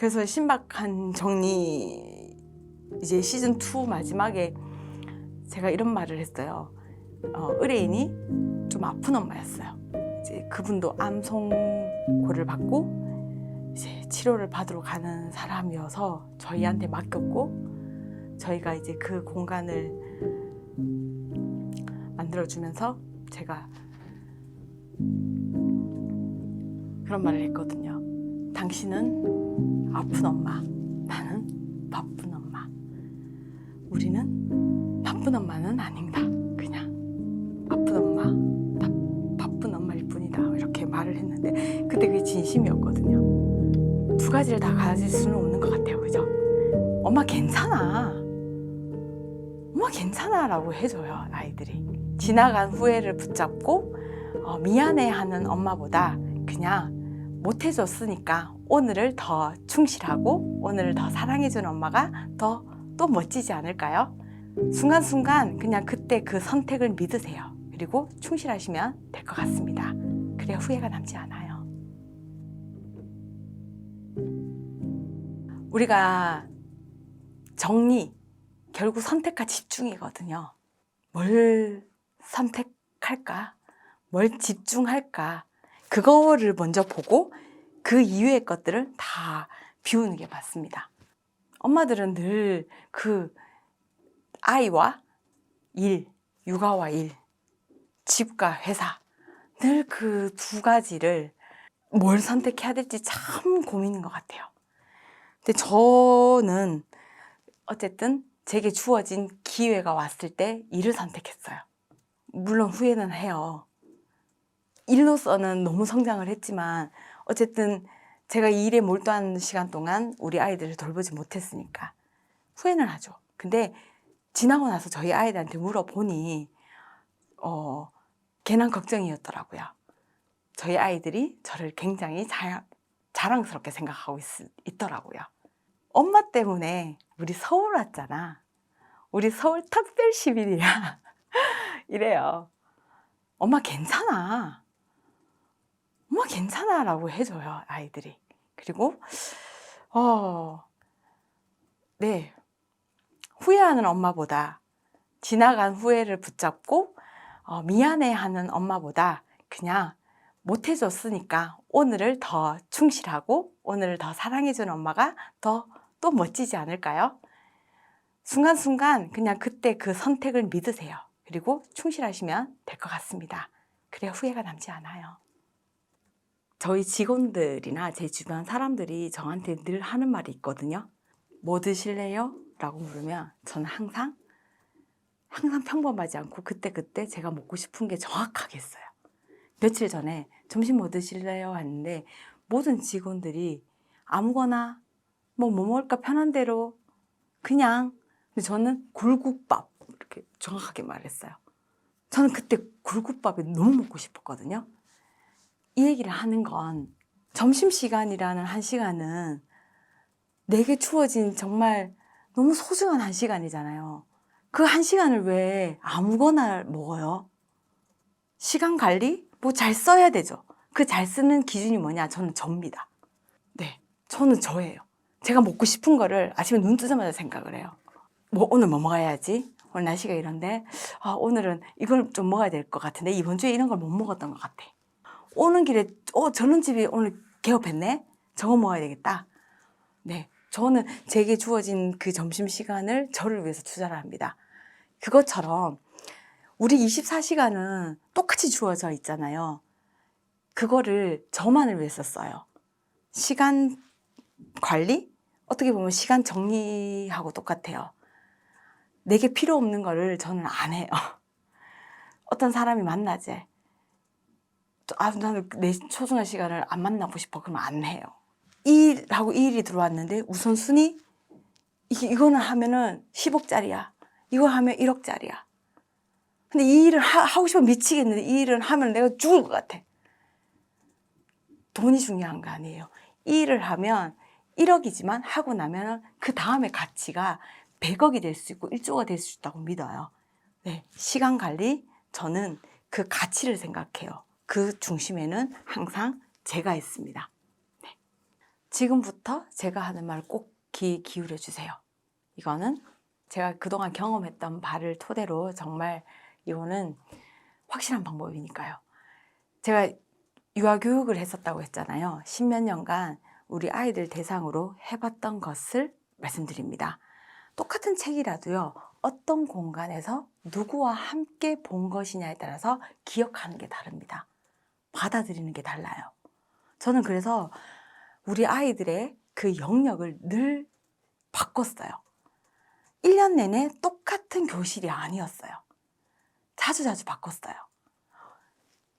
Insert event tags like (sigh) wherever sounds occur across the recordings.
그래서 신박한 정리 이제 시즌 2 마지막에 제가 이런 말을 했어요. 어, 의뢰인이 좀 아픈 엄마였어요. 이제 그분도 암송고를 받고 이제 치료를 받으러 가는 사람이어서 저희한테 맡겼고 저희가 이제 그 공간을 만들어 주면서 제가 그런 말을 했거든요. 당신은 아픈 엄마, 나는 바쁜 엄마. 우리는 바쁜 엄마는 아닙니다. 그냥 아픈 엄마, 바, 바쁜 엄마일 뿐이다. 이렇게 말을 했는데 그때 그게 진심이었거든요. 두 가지를 다 가질 수는 없는 것 같아요. 그죠? 엄마 괜찮아. 엄마 괜찮아 라고 해줘요 아이들이. 지나간 후회를 붙잡고 어, 미안해하는 엄마보다 그냥 못해줬으니까 오늘을 더 충실하고 오늘을 더 사랑해주는 엄마가 더 또 멋지지 않을까요? 순간순간 그냥 그때 그 선택을 믿으세요. 그리고 충실하시면 될 것 같습니다. 그래야 후회가 남지 않아요. 우리가 정리, 결국 선택과 집중이거든요. 뭘 선택할까? 뭘 집중할까? 그거를 먼저 보고 그 이외의 것들을 다 비우는 게 맞습니다. 엄마들은 늘 그 아이와 일, 육아와 일, 집과 회사 늘 그 두 가지를 뭘 선택해야 될지 참 고민인 것 같아요. 근데 저는 어쨌든 제게 주어진 기회가 왔을 때 일을 선택했어요. 물론 후회는 해요. 일로서는 너무 성장을 했지만 어쨌든 제가 이 일에 몰두한 시간 동안 우리 아이들을 돌보지 못했으니까 후회는 하죠. 근데 지나고 나서 저희 아이들한테 물어보니 어 괜한 걱정이었더라고요. 저희 아이들이 저를 굉장히 자, 자랑스럽게 생각하고 있, 있더라고요. 엄마 때문에 우리 서울 왔잖아. 우리 서울 특별 시민이야. (laughs) 이래요. 엄마 괜찮아. 엄마 괜찮아 라고 해줘요 아이들이. 그리고 어, 네 후회하는 엄마보다 지나간 후회를 붙잡고 어, 미안해하는 엄마보다 그냥 못해줬으니까 오늘을 더 충실하고 오늘을 더 사랑해주는 엄마가 더 또 멋지지 않을까요? 순간순간 그냥 그때 그 선택을 믿으세요. 그리고 충실하시면 될 것 같습니다. 그래야 후회가 남지 않아요. 저희 직원들이나 제 주변 사람들이 저한테 늘 하는 말이 있거든요. 뭐 드실래요? 라고 물으면 저는 항상 항상 평범하지 않고 그때그때 제가 먹고 싶은 게 정확하게 있어요. 며칠 전에 점심 뭐 드실래요? 했는데 모든 직원들이 아무거나 뭐, 뭐 먹을까 편한 대로 그냥 근데 저는 굴국밥 이렇게 정확하게 말했어요. 저는 그때 굴국밥이 너무 먹고 싶었거든요. 이 얘기를 하는 건 점심시간이라는 한 시간은 내게 주어진 정말 너무 소중한 한 시간이잖아요. 그 한 시간을 왜 아무거나 먹어요? 시간 관리? 뭐 잘 써야 되죠. 그 잘 쓰는 기준이 뭐냐? 저는 접니다. 네, 저는 저예요. 제가 먹고 싶은 거를 아침에 눈 뜨자마자 생각을 해요. 뭐 오늘 뭐 먹어야지? 오늘 날씨가 이런데 아, 오늘은 이걸 좀 먹어야 될 것 같은데 이번 주에 이런 걸 못 먹었던 것 같아. 오는 길에 어 저런 집이 오늘 개업했네. 저거 먹어야 되겠다. 네, 저는 제게 주어진 그 점심 시간을 저를 위해서 투자를 합니다. 그것처럼 우리 24시간은 똑같이 주어져 있잖아요. 그거를 저만을 위해서 써요. 시간 관리? 어떻게 보면 시간 정리하고 똑같아요. 내게 필요 없는 거를 저는 안 해요. (laughs) 어떤 사람이 만나재. 아, 나는 내 소중한 시간을 안 만나고 싶어. 그러면 안 해요. 이 일하고 이 일이 들어왔는데 우선순위? 이, 이거는 하면은 10억짜리야. 이거 하면 1억짜리야. 근데 이 일을 하, 하고 싶으면 미치겠는데 이 일을 하면 내가 죽을 것 같아. 돈이 중요한 거 아니에요. 이 일을 하면 1억이지만 하고 나면 그 다음에 가치가 100억이 될 수 있고 1조가 될 수 있다고 믿어요. 네, 시간 관리 저는 그 가치를 생각해요. 그 중심에는 항상 제가 있습니다. 네. 지금부터 제가 하는 말 꼭 귀 기울여 주세요. 이거는 제가 그동안 경험했던 바를 토대로 정말 이거는 확실한 방법이니까요. 제가 유아교육을 했었다고 했잖아요. 십몇 년간 우리 아이들 대상으로 해봤던 것을 말씀드립니다. 똑같은 책이라도요, 어떤 공간에서 누구와 함께 본 것이냐에 따라서 기억하는 게 다릅니다. 받아들이는 게 달라요. 저는 그래서 우리 아이들의 그 영역을 늘 바꿨어요. 1년 내내 똑같은 교실이 아니었어요. 자주 자주 바꿨어요.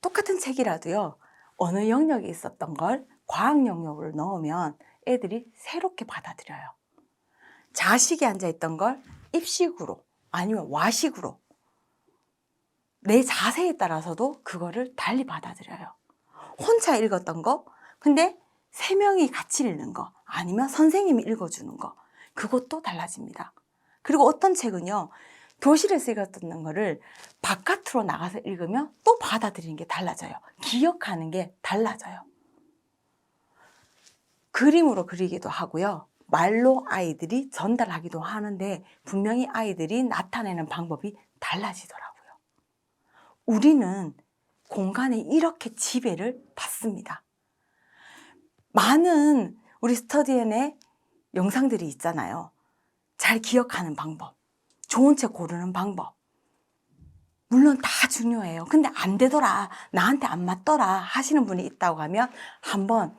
똑같은 책이라도요, 어느 영역에 있었던 걸 과학 영역으로 넣으면 애들이 새롭게 받아들여요. 자식이 앉아있던 걸 입식으로 아니면 와식으로 내 자세에 따라서도 그거를 달리 받아들여요. 혼자 읽었던 거, 근데 세 명이 같이 읽는 거, 아니면 선생님이 읽어주는 거, 그것도 달라집니다. 그리고 어떤 책은요, 교실에서 읽었던 거를 바깥으로 나가서 읽으면 또 받아들이는 게 달라져요. 기억하는 게 달라져요. 그림으로 그리기도 하고요. 말로 아이들이 전달하기도 하는데 분명히 아이들이 나타내는 방법이 달라지더라고요. 우리는 공간에 이렇게 지배를 받습니다. 많은 우리 스터디엔의 영상들이 있잖아요. 잘 기억하는 방법, 좋은 책 고르는 방법. 물론 다 중요해요. 근데 안 되더라, 나한테 안 맞더라 하시는 분이 있다고 하면 한번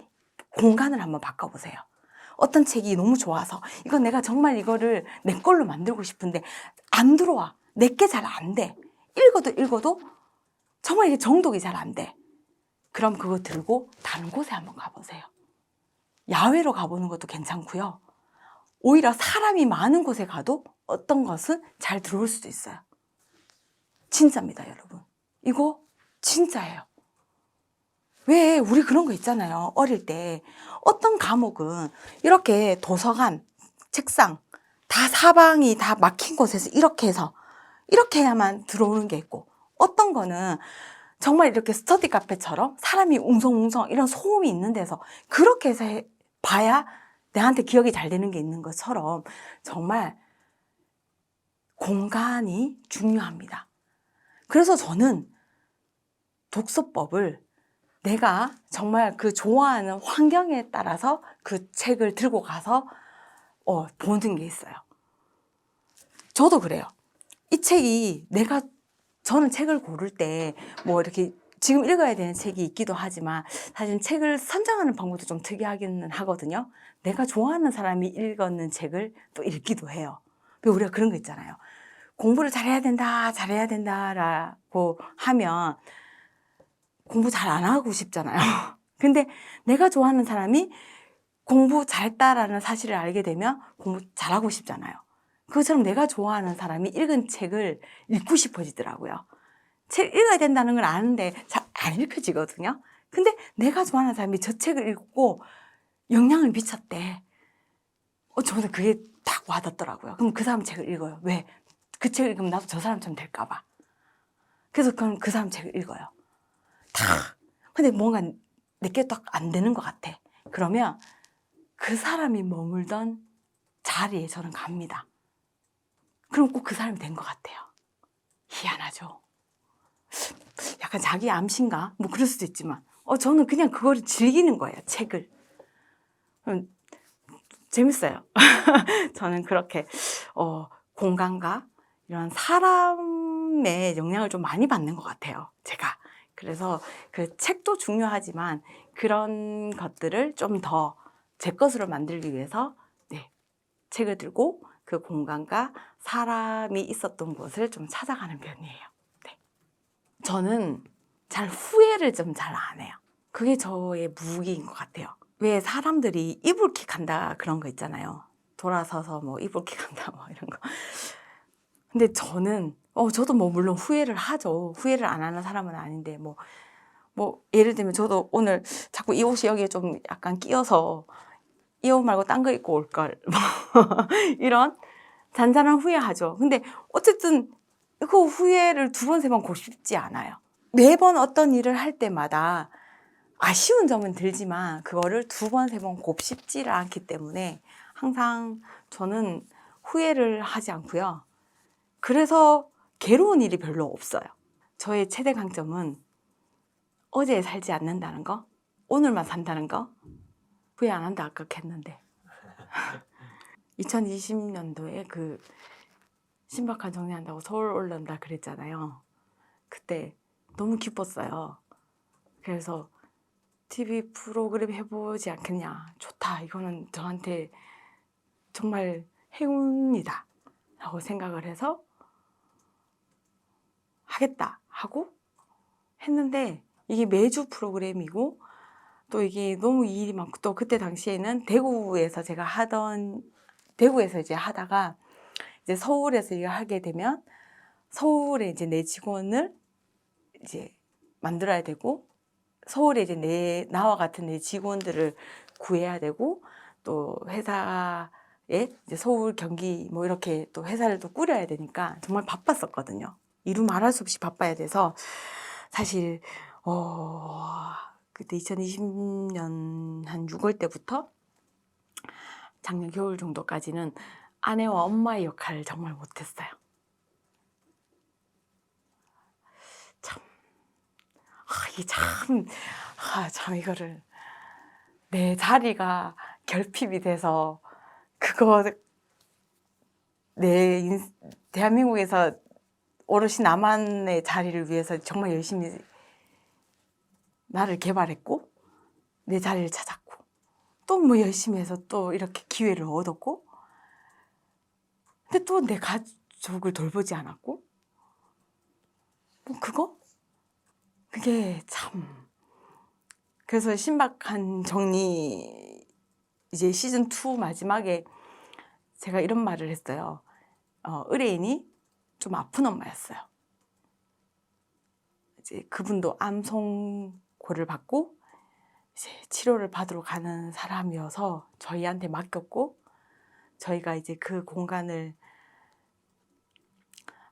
공간을 한번 바꿔보세요. 어떤 책이 너무 좋아서 이건 내가 정말 이거를 내 걸로 만들고 싶은데 안 들어와. 내게 잘 안 돼. 읽어도 읽어도 정말 이게 정독이 잘 안 돼. 그럼 그거 들고 다른 곳에 한번 가보세요. 야외로 가보는 것도 괜찮고요. 오히려 사람이 많은 곳에 가도 어떤 것은 잘 들어올 수도 있어요. 진짜입니다, 여러분. 이거 진짜예요. 왜 우리 그런 거 있잖아요. 어릴 때 어떤 과목은 이렇게 도서관, 책상 다 사방이 다 막힌 곳에서 이렇게 해서 이렇게 해야만 들어오는 게 있고 어떤 거는 정말 이렇게 스터디 카페처럼 사람이 웅성웅성 이런 소음이 있는 데서 그렇게 해서 해- 봐야 내한테 기억이 잘 되는 게 있는 것처럼 정말 공간이 중요합니다. 그래서 저는 독서법을 내가 정말 그 좋아하는 환경에 따라서 그 책을 들고 가서 어, 보는 게 있어요. 저도 그래요. 이 책이 내가 저는 책을 고를 때 뭐 이렇게 지금 읽어야 되는 책이 있기도 하지만 사실 책을 선정하는 방법도 좀 특이하기는 하거든요. 내가 좋아하는 사람이 읽었는 책을 또 읽기도 해요. 왜 우리가 그런 거 있잖아요. 공부를 잘해야 된다, 잘해야 된다라고 하면 공부 잘 안 하고 싶잖아요. (laughs) 근데 내가 좋아하는 사람이 공부 잘했다라는 사실을 알게 되면 공부 잘하고 싶잖아요. 그것처럼 내가 좋아하는 사람이 읽은 책을 읽고 싶어지더라고요. 책 읽어야 된다는 걸 아는데 잘 안 읽혀지거든요. 근데 내가 좋아하는 사람이 저 책을 읽고 영향을 미쳤대. 어, 저는 그게 딱 와닿더라고요. 그럼 그 사람 책을 읽어요. 왜? 그 책을 읽으면 나도 저 사람처럼 될까봐. 그래서 그럼 그 사람 책을 읽어요. 다. 근데 뭔가 내게 딱 안 되는 것 같아. 그러면 그 사람이 머물던 자리에 저는 갑니다. 그럼 꼭 그 사람이 된 것 같아요. 희한하죠. 약간 자기 암신가? 뭐 그럴 수도 있지만, 어, 저는 그냥 그거를 즐기는 거예요, 책을. 음, 재밌어요. (laughs) 저는 그렇게, 어, 공간과 이런 사람의 영향을 좀 많이 받는 것 같아요, 제가. 그래서 그 책도 중요하지만 그런 것들을 좀 더 제 것으로 만들기 위해서, 네, 책을 들고 그 공간과 사람이 있었던 곳을 좀 찾아가는 편이에요. 네. 저는 잘 후회를 좀 잘 안 해요. 그게 저의 무기인 것 같아요. 왜 사람들이 이불킥 한다 그런 거 있잖아요. 돌아서서 뭐 이불킥 한다 뭐 이런 거. 근데 저는 어 저도 뭐 물론 후회를 하죠. 후회를 안 하는 사람은 아닌데 뭐뭐 예를 들면 저도 오늘 자꾸 이 옷이 여기에 좀 약간 끼어서 이 옷 말고 딴 거 입고 올 걸. (laughs) 뭐 이런 잔잔한 후회하죠. 근데 어쨌든 그 후회를 두 번, 세 번 고고 싶지 않아요. 매번 어떤 일을 할 때마다 아쉬운 점은 들지만 그거를 두 번, 세 번 곱씹지를 않기 때문에 항상 저는 후회를 하지 않고요. 그래서 괴로운 일이 별로 없어요. 저의 최대 강점은 어제 살지 않는다는 거, 오늘만 산다는 거, 후회 안 한다 아까 했는데. 2020년도에 (laughs) 그 신박한 정리한다고 서울 올라온다 그랬잖아요. 그때 너무 기뻤어요. 그래서 TV 프로그램 해보지 않겠냐. 좋다. 이거는 저한테 정말 행운이다. 라고 생각을 해서 하겠다. 하고 했는데 이게 매주 프로그램이고 또 이게 너무 일이 많고 또 그때 당시에는 대구에서 제가 하던 대구에서 이제 하다가 이제 서울에서 일을 하게 되면 서울에 이제 내 직원을 이제 만들어야 되고 서울에 이제 내 나와 같은 내 직원들을 구해야 되고 또 회사에 이제 서울 경기 뭐 이렇게 또 회사를 또 꾸려야 되니까 정말 바빴었거든요. 이루 말할 수 없이 바빠야 돼서 사실 어 그때 2020년 한 6월 때부터 작년 겨울 정도까지는 아내와 엄마의 역할을 정말 못했어요. 참, 아, 이게 참, 아, 참 이거를 내 자리가 결핍이 돼서 그거 내 인, 대한민국에서 오롯이 나만의 자리를 위해서 정말 열심히 나를 개발했고 내 자리를 찾았고 또 뭐 열심히 해서 또 이렇게 기회를 얻었고 근데 또 내 가족을 돌보지 않았고 뭐 그거 그게 참 그래서 신박한 정리 이제 시즌 2 마지막에 제가 이런 말을 했어요. 어, 의뢰인이 좀 아픈 엄마였어요. 이제 그분도 암송 고를 받고 이제 치료를 받으러 가는 사람이어서 저희한테 맡겼고 저희가 이제 그 공간을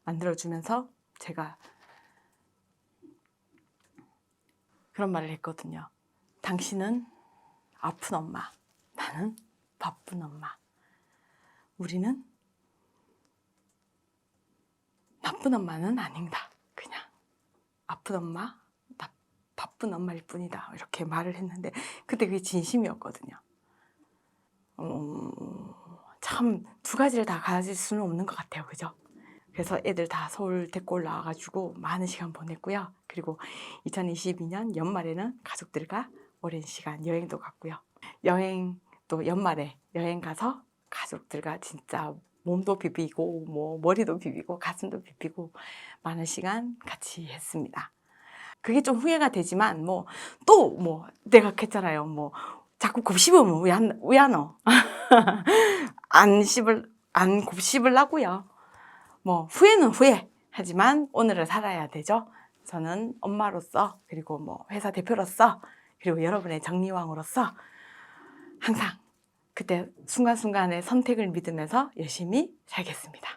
만들어주면서 제가 그런 말을 했거든요. 당신은 아픈 엄마, 나는 바쁜 엄마. 우리는 나쁜 엄마는 아닌다. 그냥 아픈 엄마, 나 바쁜 엄마일 뿐이다. 이렇게 말을 했는데 그때 그게 진심이었거든요. 어, 참두 가지를 다 가질 수는 없는 것 같아요. 그죠? 그래서 애들 다 서울 데리고 올라와가지고 많은 시간 보냈고요. 그리고 2022년 연말에는 가족들과 오랜 시간 여행도 갔고요. 여행 또 연말에 여행 가서 가족들과 진짜 몸도 비비고 뭐 머리도 비비고 가슴도 비비고 많은 시간 같이 했습니다. 그게 좀 후회가 되지만 뭐또뭐 내가 했잖아요. 뭐 자꾸 곱씹으면 왜 안 왜 안 어? 안 씹을 안 곱씹으려고요. 뭐 후회는 후회 하지만 오늘을 살아야 되죠. 저는 엄마로서 그리고 뭐 회사 대표로서 그리고 여러분의 정리왕으로서 항상 그때 순간순간의 선택을 믿으면서 열심히 살겠습니다.